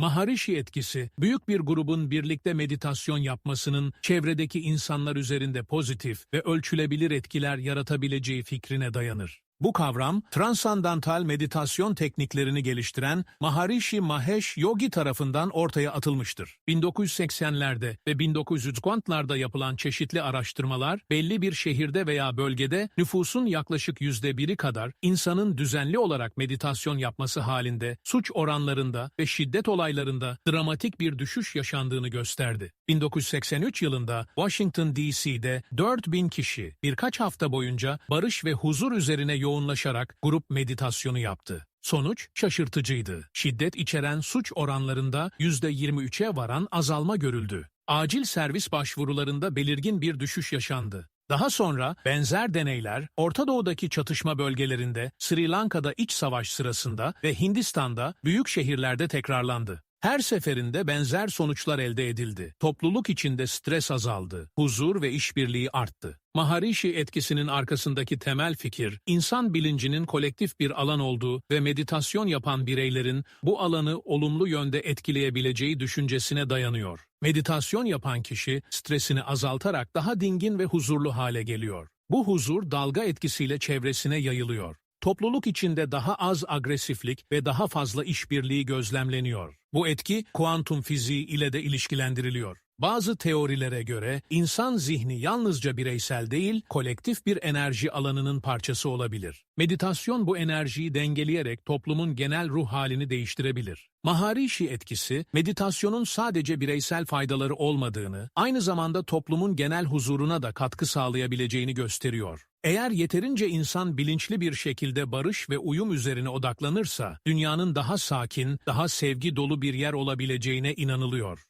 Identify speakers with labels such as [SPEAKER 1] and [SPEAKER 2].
[SPEAKER 1] Maharishi etkisi, büyük bir grubun birlikte meditasyon yapmasının çevredeki insanlar üzerinde pozitif ve ölçülebilir etkiler yaratabileceği fikrine dayanır. Bu kavram, transandantal meditasyon tekniklerini geliştiren Maharishi Mahesh Yogi tarafından ortaya atılmıştır. 1980'lerde ve 1950'larda yapılan çeşitli araştırmalar, belli bir şehirde veya bölgede nüfusun yaklaşık yüzde biri kadar insanın düzenli olarak meditasyon yapması halinde suç oranlarında ve şiddet olaylarında dramatik bir düşüş yaşandığını gösterdi. 1983 yılında Washington DC'de 4000 kişi birkaç hafta boyunca barış ve huzur üzerine yoğunlaşarak grup meditasyonu yaptı. Sonuç şaşırtıcıydı. Şiddet içeren suç oranlarında %23'e varan azalma görüldü. Acil servis başvurularında belirgin bir düşüş yaşandı. Daha sonra benzer deneyler Orta Doğu'daki çatışma bölgelerinde, Sri Lanka'da iç savaş sırasında ve Hindistan'da büyük şehirlerde tekrarlandı. Her seferinde benzer sonuçlar elde edildi. Topluluk içinde stres azaldı, huzur ve işbirliği arttı. Maharishi etkisinin arkasındaki temel fikir, insan bilincinin kolektif bir alan olduğu ve meditasyon yapan bireylerin bu alanı olumlu yönde etkileyebileceği düşüncesine dayanıyor. Meditasyon yapan kişi stresini azaltarak daha dingin ve huzurlu hale geliyor. Bu huzur dalga etkisiyle çevresine yayılıyor. Topluluk içinde daha az agresiflik ve daha fazla işbirliği gözlemleniyor. Bu etki kuantum fiziği ile de ilişkilendiriliyor. Bazı teorilere göre insan zihni yalnızca bireysel değil, kolektif bir enerji alanının parçası olabilir. Meditasyon bu enerjiyi dengeleyerek toplumun genel ruh halini değiştirebilir. Maharishi etkisi, meditasyonun sadece bireysel faydaları olmadığını, aynı zamanda toplumun genel huzuruna da katkı sağlayabileceğini gösteriyor. Eğer yeterince insan bilinçli bir şekilde barış ve uyum üzerine odaklanırsa, dünyanın daha sakin, daha sevgi dolu bir yer olabileceğine inanılıyor.